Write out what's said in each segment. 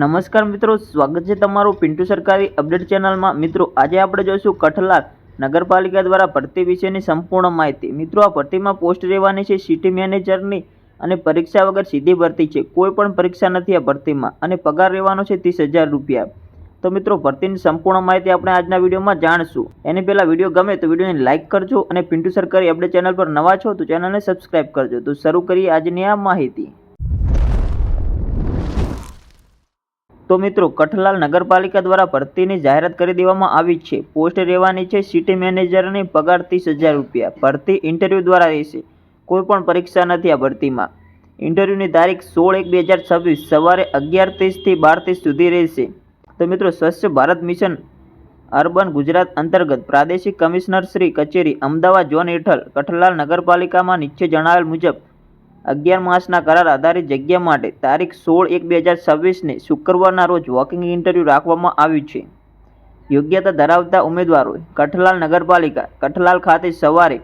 નમસ્કાર મિત્રો, સ્વાગત છે તમારું પિન્ટુ સરકારી અપડેટ ચેનલમાં. મિત્રો, આજે આપણે જોઈશું કઠલાલ નગરપાલિકા દ્વારા ભરતી વિશેની સંપૂર્ણ માહિતી. મિત્રો, આ ભરતીમાં પોસ્ટ રહેવાની છે સિટી મેનેજરની અને પરીક્ષા વગર સીધી ભરતી છે. કોઈ પણ પરીક્ષા નથી આ ભરતીમાં અને પગાર રહેવાનો છે ત્રીસ હજાર રૂપિયા. તો મિત્રો, ભરતીની સંપૂર્ણ માહિતી આપણે આજના વિડીયોમાં જાણશું. એની પહેલાં વીડિયો ગમે તો વિડીયોને લાઇક કરજો અને પિન્ટુ સરકારી અપડેટ ચેનલ પર નવા છો તો ચેનલને સબસ્ક્રાઇબ કરજો. તો શરૂ કરીએ આજની આ માહિતી. તો મિત્રો કઠલાલ નગરપાલિકા દ્વારા ભરતીની જાહેરાત કરી દેવામાં આવી છે. પોસ્ટ રહેવાની છે, સિટી મેનેજરની પગાર ત્રીસ હજાર રૂપિયા. ભરતી ઇન્ટરવ્યૂ દ્વારા રહેશે. કોઈ પણ પરીક્ષા નથી આ ભરતીમાં. ઇન્ટરવ્યૂની તારીખ સોળ એક બે હજાર છવ્વીસ. સવારે અગિયાર ત્રીસથી બાર ત્રીસ સુધી રહેશે. તો મિત્રો સ્વચ્છ ભારત મિશન અર્બન ગુજરાત અંતર્ગત પ્રાદેશિક કમિશનર શ્રી કચેરી અમદાવાદ ઝોન હેઠળ કઠલાલ નગરપાલિકામાં નીચે જણાવેલ મુજબ અગિયાર માસના કરાર આધારિત જગ્યા માટે તારીખ સોળ એક બે હજાર છવ્વીસને શુક્રવારના રોજ વોકિંગ ઇન્ટરવ્યૂ રાખવામાં આવ્યું છે. યોગ્યતા ધરાવતા ઉમેદવારોએ કઠલાલ નગરપાલિકા, કઠલાલ ખાતે સવારે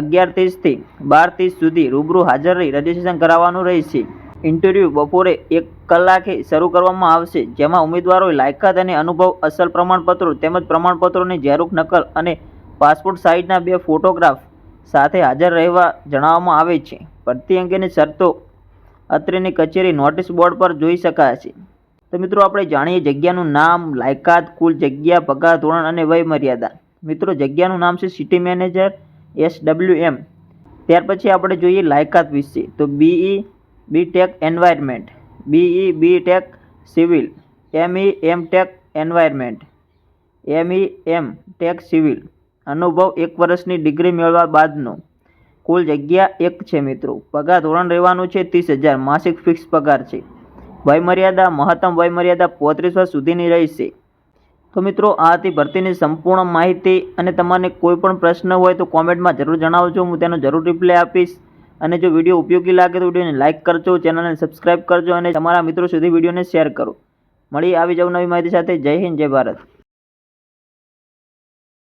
અગિયાર ત્રીસથી બાર ત્રીસ સુધી રૂબરૂ હાજર રહી રજીસ્ટ્રેશન કરાવવાનું રહેશે. ઇન્ટરવ્યૂ બપોરે એક કલાકે શરૂ કરવામાં આવશે, જેમાં ઉમેદવારોએ લાયકાત અને અનુભવ, અસલ પ્રમાણપત્રો તેમજ પ્રમાણપત્રોની ઝેરોક્ષ નકલ અને પાસપોર્ટ સાઇઝના બે ફોટોગ્રાફ સાથે હાજર રહેવા જણાવવામાં આવે છે. ભરતી અંગેની શરતો અત્રેની કચેરી નોટિસ બોર્ડ પર જોઈ શકાય છે તો મિત્રો, આપણે જાણીએ જગ્યાનું નામ, લાયકાત, કુલ જગ્યા, પગાર, ધોરણ અને વય મર્યાદા મિત્રો, જગ્યાનું નામ છે city manager S W M ત્યાર પછી આપણે જોઈએ લાયકાત વિશે. તો BE B tech environment. BE B tech civil. ME M tech environment. ME M tech civil. અનુભવ એક વર્ષની ડિગ્રી મેળવ્યા બાદનો. કુલ જગ્યા એક છે મિત્રો. પગાર ધોરણ રહેવાનું છે ત્રીસ હજાર. માસિક ફિક્સ પગાર છે. વયમર્યાદા, મહત્તમ વયમર્યાદા પોત્રીસ વર્ષ સુધીની રહેશે. તો મિત્રો, આ હતી ભરતીની સંપૂર્ણ માહિતી અને તમારે કોઈ પણ પ્રશ્ન હોય તો કોમેન્ટમાં જરૂર જણાવજો. હું તેનો જરૂર રિપ્લાય આપીશ. અને જો વીડિયો ઉપયોગી લાગે તો વિડીયોને લાઇક કરજો, ચેનલને સબસ્ક્રાઇબ કરજો અને તમારા મિત્રો સુધી વિડીયોને શેર કરો. મળી આવી જાવ નવી માહિતી સાથે. જય હિન્દ, જય ભારત.